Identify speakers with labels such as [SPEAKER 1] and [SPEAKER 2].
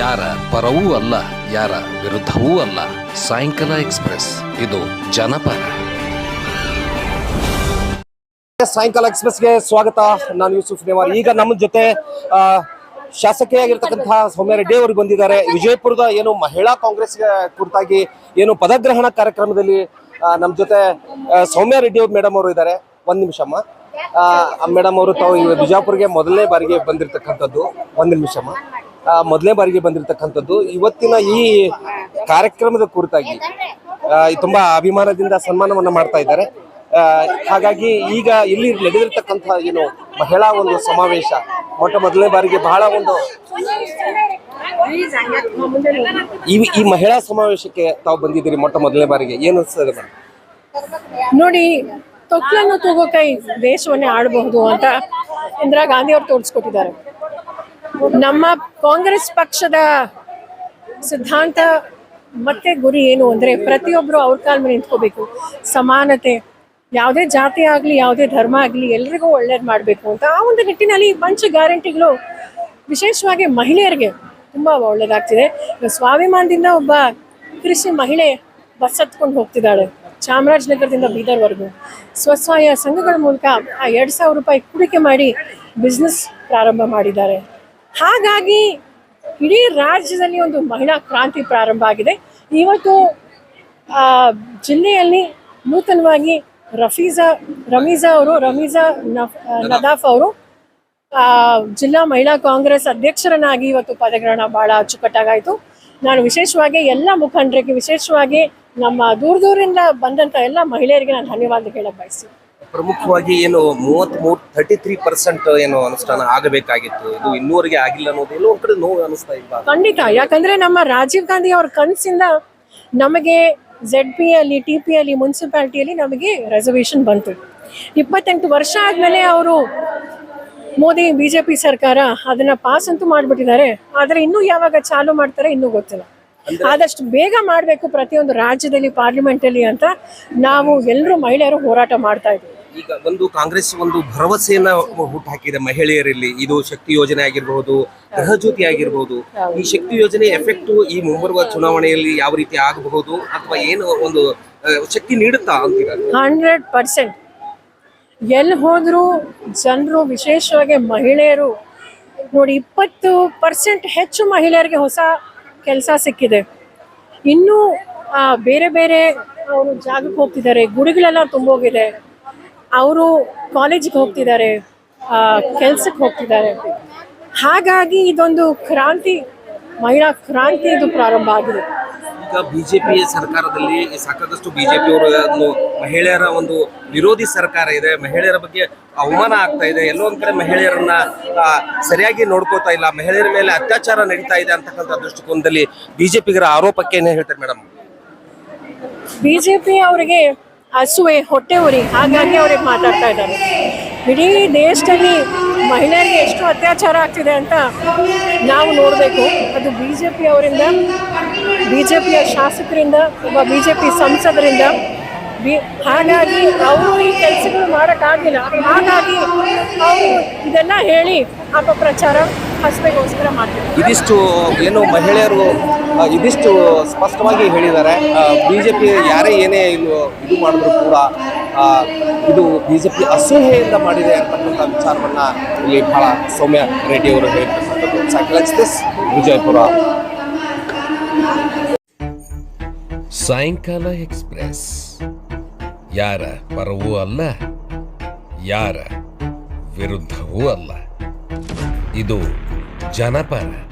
[SPEAKER 1] ಯಾರ ಪರವೂ ಅಲ್ಲ, ಯಾರ ವಿರುದ್ಧವೂ ಅಲ್ಲ. ಸಾಯಂಕಾಲ ಎಕ್ಸ್ಪ್ರೆಸ್, ಇದು ಜನಪರ.
[SPEAKER 2] ಸಾಯಂಕಾಲ ಎಕ್ಸ್ಪ್ರೆಸ್ಗೆ ಸ್ವಾಗತ. ನಾನು ಯೂಸುಫ್ ನೇವಾರ್ ಈಗ ನಮ್ಮ ಜೊತೆ ಶಾಸಕಿಯಾಗಿರ್ತಕ್ಕಂತಹ ಸೌಮ್ಯ ರೆಡ್ಡಿ ಅವರು ಬಂದಿದ್ದಾರೆ. ವಿಜಯಪುರದ ಏನು ಮಹಿಳಾ ಕಾಂಗ್ರೆಸ್ ಕುರಿತಾಗಿ ಏನು ಪದಗ್ರಹಣ ಕಾರ್ಯಕ್ರಮದಲ್ಲಿ ನಮ್ಮ ಜೊತೆ ಸೌಮ್ಯಾರೆಡ್ಡಿ ಸೌಮ್ಯ ರೆಡ್ಡಿ ಮೇಡಮ್ ಅವರು ಇದ್ದಾರೆ. ಒಂದ್ ನಿಮಿಷಮ್ಮ ಮೇಡಮ್ ಅವರು ತಾವು ಬಿಜಾಪುರ್ಗೆ ಮೊದಲನೇ ಬಾರಿಗೆ ಬಂದಿರತಕ್ಕಂಥದ್ದು. ಒಂದ್ ನಿಮಿಷಮ್ಮ ಮೊದಲನೇ ಬಾರಿಗೆ ಬಂದಿರತಕ್ಕಂಥದ್ದು. ಇವತ್ತಿನ ಈ ಕಾರ್ಯಕ್ರಮದ ಕುರಿತಾಗಿ ತುಂಬಾ ಅಭಿಮಾನದಿಂದ ಸನ್ಮಾನವನ್ನು ಮಾಡ್ತಾ ಇದ್ದಾರೆ. ಹಾಗಾಗಿ ಈಗ ಇಲ್ಲಿ ನಡೆದಿರ್ತಕ್ಕಂಥ ಏನು ಮಹಿಳಾ ಒಂದು ಸಮಾವೇಶ, ಮೊಟ್ಟ ಮೊದಲನೇ ಬಾರಿಗೆ ಬಹಳ ಒಂದು ಈ ಈ ಮಹಿಳಾ ಸಮಾವೇಶಕ್ಕೆ ತಾವು ಬಂದಿದ್ದೀರಿ ಮೊಟ್ಟ ಮೊದಲನೇ ಬಾರಿಗೆ. ಏನು ಅನ್ಸ್ತದೆ
[SPEAKER 3] ನೋಡಿ ತೊಕ್ಕನ್ನು ತೂಗೋ ಕೈ ದೇಶವನ್ನೇ ಆಡಬಹುದು ಅಂತ ಇಂದಿರಾ ಗಾಂಧಿ ಅವರು ತೋರಿಸ್ಕೊಟ್ಟಿದ್ದಾರೆ. ನಮ್ಮ ಕಾಂಗ್ರೆಸ್ ಪಕ್ಷದ ಸಿದ್ಧಾಂತ ಮತ್ತೆ ಗುರಿ ಏನು ಅಂದ್ರೆ ಪ್ರತಿಯೊಬ್ಬರು ಅವ್ರ ಕಾಲ ಮೇಲೆ ನಿಂತ್ಕೋಬೇಕು. ಸಮಾನತೆ, ಯಾವುದೇ ಜಾತಿ ಆಗಲಿ, ಯಾವುದೇ ಧರ್ಮ ಆಗಲಿ, ಎಲ್ರಿಗೂ ಒಳ್ಳೇದು ಮಾಡಬೇಕು ಅಂತ ಆ ಒಂದು ನಿಟ್ಟಿನಲ್ಲಿ ಮಂಚ ಗ್ಯಾರಂಟಿಗಳು ವಿಶೇಷವಾಗಿ ಮಹಿಳೆಯರಿಗೆ ತುಂಬ ಒಳ್ಳೇದಾಗ್ತಿದೆ. ಸ್ವಾಭಿಮಾನದಿಂದ ಒಬ್ಬ ಕೃಷಿ ಮಹಿಳೆ ಬಸ್ ಹತ್ಕೊಂಡು ಹೋಗ್ತಿದ್ದಾಳೆ, ಚಾಮರಾಜನಗರದಿಂದ ಬೀದರ್ವರೆಗೂ. ಸ್ವಸಹಾಯ ಸಂಘಗಳ ಮೂಲಕ ಆ ಎರಡು ಸಾವಿರ ರೂಪಾಯಿ ಹೂಡಿಕೆ ಮಾಡಿ ಬಿಸ್ನೆಸ್ ಪ್ರಾರಂಭ ಮಾಡಿದ್ದಾರೆ. ಹಾಗಾಗಿ ಇಡೀ ರಾಜ್ಯದಲ್ಲಿ ಒಂದು ಮಹಿಳಾ ಕ್ರಾಂತಿ ಪ್ರಾರಂಭ ಆಗಿದೆ. ಇವತ್ತು ಜಿಲ್ಲೆಯಲ್ಲಿ ನೂತನವಾಗಿ ರಫೀಜಾ ರಮೀಜಾ ಅವರು ರಮೀಜಾ ನದಾಫ್. ಅವರು ಜಿಲ್ಲಾ ಮಹಿಳಾ ಕಾಂಗ್ರೆಸ್ ಅಧ್ಯಕ್ಷರನ್ನಾಗಿ ಇವತ್ತು ಪದಗ್ರಹಣ ಬಹಳ ಅಚ್ಚುಕಟ್ಟಾಗಾಯಿತು. ನಾನು ವಿಶೇಷವಾಗಿ ಎಲ್ಲ ಮುಖಂಡರಿಗೆ ವಿಶೇಷವಾಗಿ ನಮ್ಮ ದೂರ ದೂರಿಂದ ಬಂದಂಥ ಎಲ್ಲ ಮಹಿಳೆಯರಿಗೆ ನಾನು ಧನ್ಯವಾದ ಹೇಳಕ್ಕೆ ಬಯಸ್ತೀನಿ.
[SPEAKER 2] ಪ್ರಮುಖವಾಗಿ ಏನು ಮೂವತ್ತ್ ಮೂರು ತರ್ಟಿ ತ್ರೀ ಪರ್ಸೆಂಟ್ ಏನು ಅನುಷ್ಠಾನ ಆಗಬೇಕಾಗಿತ್ತು. ಇದು ಇನ್ನೂವರೆಗೆ ಆಗಿಲ್ಲ ಅನ್ನೋದು ಎಲ್ಲೋ ಒಂದ್ ಕಡೆ ನೋವು ಅನಿಸ್ತಾ ಇಲ್ಲ
[SPEAKER 3] ಖಂಡಿತ. ಯಾಕಂದ್ರೆ ನಮ್ಮ ರಾಜೀವ್ ಗಾಂಧಿ ಅವ್ರ ಕನಸಿಂದ ನಮಗೆ ಝೆಡ್ ಪಿ ಅಲ್ಲಿ ಟಿ ಪಿ ಅಲ್ಲಿ ಮುನ್ಸಿಪಾಲಿಟಿಯಲ್ಲಿ ನಮಗೆ ರೆಸರ್ವೇಷನ್ ಬಂತು. ಇಪ್ಪತ್ತೆಂಟು ವರ್ಷ ಆದ್ಮೇಲೆ ಅವರು ಮೋದಿ ಬಿಜೆಪಿ ಸರ್ಕಾರ ಅದನ್ನ ಪಾಸ್ ಅಂತೂ ಮಾಡ್ಬಿಟ್ಟಿದ್ದಾರೆ. ಆದ್ರೆ ಇನ್ನೂ ಯಾವಾಗ ಚಾಲು ಮಾಡ್ತಾರೆ ಇನ್ನೂ ಗೊತ್ತಿಲ್ಲ. ಆದಷ್ಟು ಬೇಗ ಮಾಡಬೇಕು ಪ್ರತಿಯೊಂದು ರಾಜ್ಯದಲ್ಲಿ ಪಾರ್ಲಿಮೆಂಟಲ್ಲಿ ಅಂತ ನಾವು ಎಲ್ಲರೂ ಮಹಿಳೆಯರು ಹೋರಾಟ ಮಾಡ್ತಾ ಇದ್ದೀವಿ.
[SPEAKER 2] ಈಗ ಒಂದು ಕಾಂಗ್ರೆಸ್ ಒಂದು ಭರವಸೆಯನ್ನ ಹುಟ್ಟು ಹಾಕಿದೆ ಮಹಿಳೆಯರಲ್ಲಿ. ಇದು ಶಕ್ತಿ ಯೋಜನೆ ಆಗಿರಬಹುದು ಗೃಹಜ್ಯೋತಿ ಆಗಿರಬಹುದು ಈ ಶಕ್ತಿ ಯೋಜನೆ ಎಫೆಕ್ಟ್ ಈ ಮುಂಬರುವ ಚುನಾವಣೆಯಲ್ಲಿ ಯಾವ ರೀತಿ ಆಗಬಹುದು ಅಥವಾ ಏನು ಒಂದು ಶಕ್ತಿ ನೀಡುತ್ತಾ ಅಂತೀರ?
[SPEAKER 3] Hundred percent. ಎಲ್ಲಿ ಹೋದರೂ ಜನರು ವಿಶೇಷವಾಗಿ ಮಹಿಳೆಯರು ನೋಡಿ ಇಪ್ಪತ್ತು ಪರ್ಸೆಂಟ್ ಹೆಚ್ಚು ಮಹಿಳೆಯರಿಗೆ ಹೊಸ ಕೆಲಸ ಸಿಕ್ಕಿದೆ. ಇನ್ನೂ ಬೇರೆ ಬೇರೆ ಅವರು ಜಾಗಕ್ಕೆ ಹೋಗ್ತಿದ್ದಾರೆ. ಗುಡಿಗಳೆಲ್ಲ ತುಂಬೋಗಿದೆ. ಅವರು ಕಾಲೇಜಿಗೆ ಹೋಗ್ತಿದ್ದಾರೆ. ಕೆಲಸಕ್ಕೆ ಹೋಗ್ತಿದ್ದಾರೆ. ಹಾಗಾಗಿ ಇದೊಂದು ಕ್ರಾಂತಿ, ಮಹಿಳಾ ಕ್ರಾಂತಿ ಇದು ಪ್ರಾರಂಭ ಆಗಿದೆ.
[SPEAKER 2] ಈಗ ಬಿಜೆಪಿ ಸರ್ಕಾರದಲ್ಲಿ ಸಾಕಷ್ಟು ಜೆ ಅವರು ಮಹಿಳೆಯರ ಒಂದು ವಿರೋಧಿ ಸರ್ಕಾರ ಇದೆ. ಮಹಿಳೆಯರ ಬಗ್ಗೆ ಅವಮಾನ ಆಗ್ತಾ ಇದೆ. ಎಲ್ಲೋ ಒಂದ್ ಕಡೆ ಮಹಿಳೆಯರನ್ನ ಸರಿಯಾಗಿ ನೋಡ್ಕೋತಾ ಇಲ್ಲ. ಮಹಿಳೆಯರ ಮೇಲೆ ಅತ್ಯಾಚಾರ ನಡೀತಾ ಇದೆ ಅಂತಕ್ಕಂಥ ದೃಷ್ಟಿಕೋನದಲ್ಲಿ ಬಿಜೆಪಿಗರ ಆರೋಪಕ್ಕೆ ಏನೇ ಹೇಳ್ತಾರೆ ಮೇಡಮ್
[SPEAKER 3] ಬಿಜೆಪಿ ಅವರಿಗೆ ಹಸುವೆ, ಹೊಟ್ಟೆ ಉರಿ, ಹಾಗಾಗಿ ಅವ್ರಿಗೆ ಮಾತಾಡ್ತಾ ಇದ್ದಾರೆ. ಇಡೀ ದೇಶದಲ್ಲಿ ಮಹಿಳೆಯರಿಗೆ ಎಷ್ಟು ಅತ್ಯಾಚಾರ ಆಗ್ತಿದೆ ಅಂತ ನಾವು ನೋಡಬೇಕು. ಅದು ಬಿ ಜೆ ಪಿ ಅವರಿಂದ ಬಿ ಜೆ ಪಿಯ ಶಾಸಕರಿಂದ, ಒಬ್ಬ ಬಿ ಜೆ ಪಿ ಸಂಸದರಿಂದ. ಬಿ, ಹಾಗಾಗಿ ಅವರು ಈ ಕೆಲಸಗಳು ಮಾಡೋಕ್ಕಾಗಿಲ್ಲ ಹಾಗಾಗಿ ಅವರು ಇದೆಲ್ಲ ಹೇಳಿ ಅಪಪ್ರಚಾರ ಹಸಬೆಗೋಸ್ಕರ ಮಾಡ್ತಾರೆ
[SPEAKER 2] ಇದಿಷ್ಟು, ಏನು ಮಹಿಳೆಯರು ಇದಿಷ್ಟು ಸ್ಪಷ್ಟವಾಗಿ ಹೇಳಿದ್ದಾರೆ. ಬಿ ಜೆ ಪಿ ಯಾರೇ ಏನೇ ಇದು ಇದು ಮಾಡಿದ್ರು ಕೂಡ ಇದು ಪಿ ಅಸೂಹೆಯಿಂದ ಮಾಡಿದೆ ಅಂತಕ್ಕಂಥ ವಿಚಾರವನ್ನು ಇಲ್ಲಿ ಬಹಳ ಸೌಮ್ಯ ರೆಡ್ಡಿ ಅವರು ಹೇಳಿರ್ತಕ್ಕಂಥದ್ದು ವಿಜಯಪುರ.
[SPEAKER 1] ಸಾಯಂಕಾಲ ಎಕ್ಸ್ಪ್ರೆಸ್. ಯಾರ ಪರವೂ ಅಲ್ಲ, ಯಾರ ವಿರುದ್ಧವೂ ಅಲ್ಲ. ಇದು ಜನಪರ.